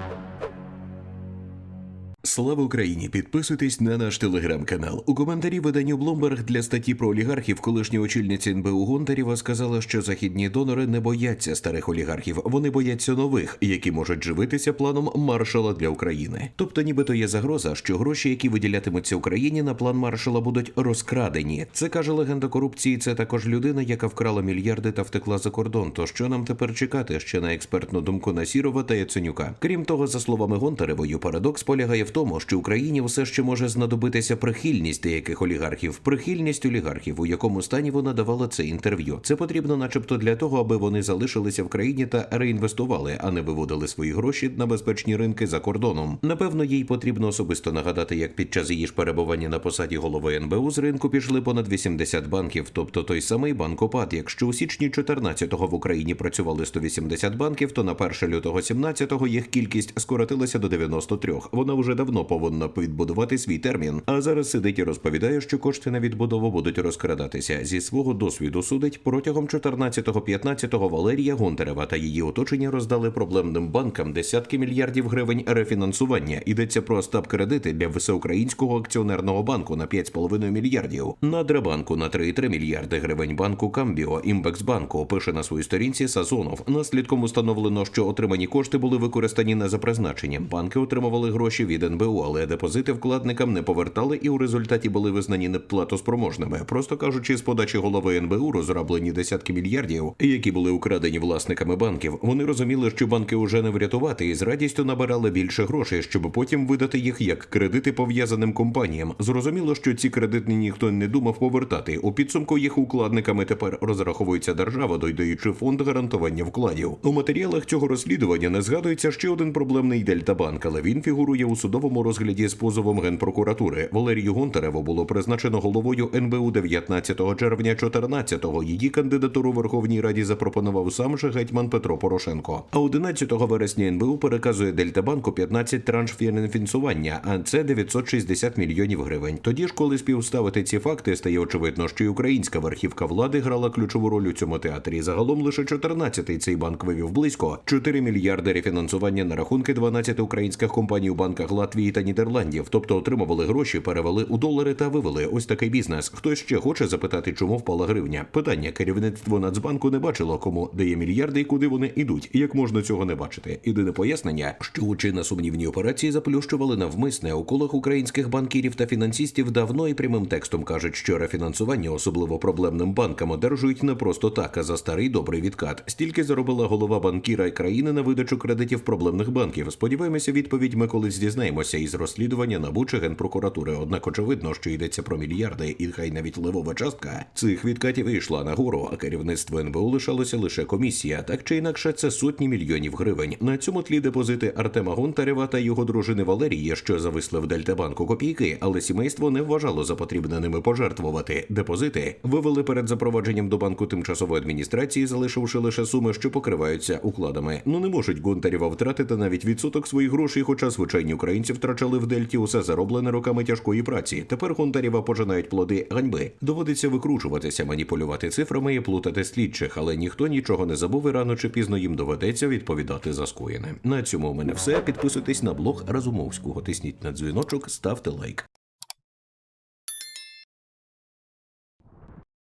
you Слава Україні! Підписуйтесь на наш телеграм-канал. У коментарі виданню Bloomberg для статті про олігархів колишня очільниця НБУ Гонтарєва сказала, що західні донори не бояться старих олігархів, вони бояться нових, які можуть живитися планом маршала для України. Тобто, нібито є загроза, що гроші, які виділятимуться Україні на план маршала, будуть розкрадені. Це каже легенда корупції. Це також людина, яка вкрала мільярди та втекла за кордон. То що нам тепер чекати ще на експертну думку Насірова та Яценюка? Крім того, за словами Гонтаревою, парадокс полягає в тому, що Україні все ще може знадобитися прихильність деяких олігархів, прихильність олігархів, у якому стані вона давала це інтерв'ю. Це потрібно, начебто, для того, аби вони залишилися в країні та реінвестували, а не виводили свої гроші на безпечні ринки за кордоном. Напевно, їй потрібно особисто нагадати, як під час її ж перебування на посаді голови НБУ з ринку пішли понад 80 банків, тобто той самий банкопад. Якщо у січні 14-го в Україні працювали 180 банків, то на 1 лютого 17-го їх кількість скоротилася до 93. Вона вже давно повинна відбудувати свій термін. А зараз сидить і розповідає, що кошти на відбудову будуть розкрадатися. Зі свого досвіду судить протягом 14-15-го Валерія Гонтарева та її оточення роздали проблемним банкам десятки мільярдів гривень рефінансування. Йдеться про стаб кредити для всеукраїнського акціонерного банку на 5,5 мільярдів, Надрабанку на 3,3 мільярди гривень банку Камбіо, Імбексбанку пише на своїй сторінці Сазонов. Наслідком установлено, що отримані кошти були використані не за призначенням. Банки отримували гроші від НБУ, але депозити вкладникам не повертали і у результаті були визнані неплатоспроможними. Просто кажучи, з подачі голови НБУ розроблені десятки мільярдів, які були украдені власниками банків. Вони розуміли, що банки уже не врятувати, і з радістю набирали більше грошей, щоб потім видати їх як кредити пов'язаним компаніям. Зрозуміло, що ці кредити ніхто не думав повертати. У підсумку їх укладниками тепер розраховується держава, додаючи фонд гарантування вкладів. У матеріалах цього розслідування не згадується ще один проблемний Дельтабанк, але він фігурує у судовому розгляді з позовом генпрокуратури. Валерію Гонтареву було призначено головою НБУ 19 червня 14-го. Її кандидатуру Верховній Раді запропонував сам же гетьман Петро Порошенко. А 11 вересня НБУ переказує Дельтабанку 15 транш фінансування, а це 960 мільйонів гривень. Тоді ж, коли співставити ці факти, стає очевидно, що й українська верхівка влади грала ключову роль у цьому театрі. Загалом лише 14-й цей банк вивів близько 4 мільярди рефінансування на рахунки 12 українських компаній у банках Латвії та Нідерландів, тобто отримували гроші, перевели у долари та вивели. Ось такий бізнес. Хтось ще хоче запитати, чому впала гривня? Питання керівництво Нацбанку не бачило, кому дає мільярди і куди вони йдуть. Як можна цього не бачити? Єдине пояснення, що очі на сумнівні операції заплющували навмисне у колах українських банкірів та фінансистів давно і прямим текстом кажуть, що рефінансування, особливо проблемним банкам, одержують не просто так, а за старий добрий відкат. Стільки заробила голова банкіра країни на видачу кредитів проблемних банків. Сподіваємося, відповідь ми колись дізнаємося із розслідування НАБУ чи генпрокуратури. Однак очевидно, що йдеться про мільярди, і хай навіть левова частка цих відкатів і йшла нагору, а керівництво НБУ лишалося лише комісія. Так чи інакше, це сотні мільйонів гривень. На цьому тлі депозити Артема Гонтарева та його дружини Валерії, що зависли в Дельтабанку копійки, але сімейство не вважало за потрібне ними пожертвувати. Депозити вивели перед запровадженням до банку тимчасової адміністрації, залишивши лише суми, що покриваються укладами. Ну не можуть Гонтарєва втратити навіть відсоток своїх грошей, хоча звичайні українці втрачали в Дельті усе зароблене роками тяжкої праці. Тепер Гонтарєва пожинають плоди ганьби. Доводиться викручуватися, маніпулювати цифрами і плутати слідчих, але ніхто нічого не забув і рано чи пізно їм доведеться відповідати за скоєне. На цьому у мене все. Підписуйтесь на блог Разумовського, тисніть на дзвіночок, ставте лайк.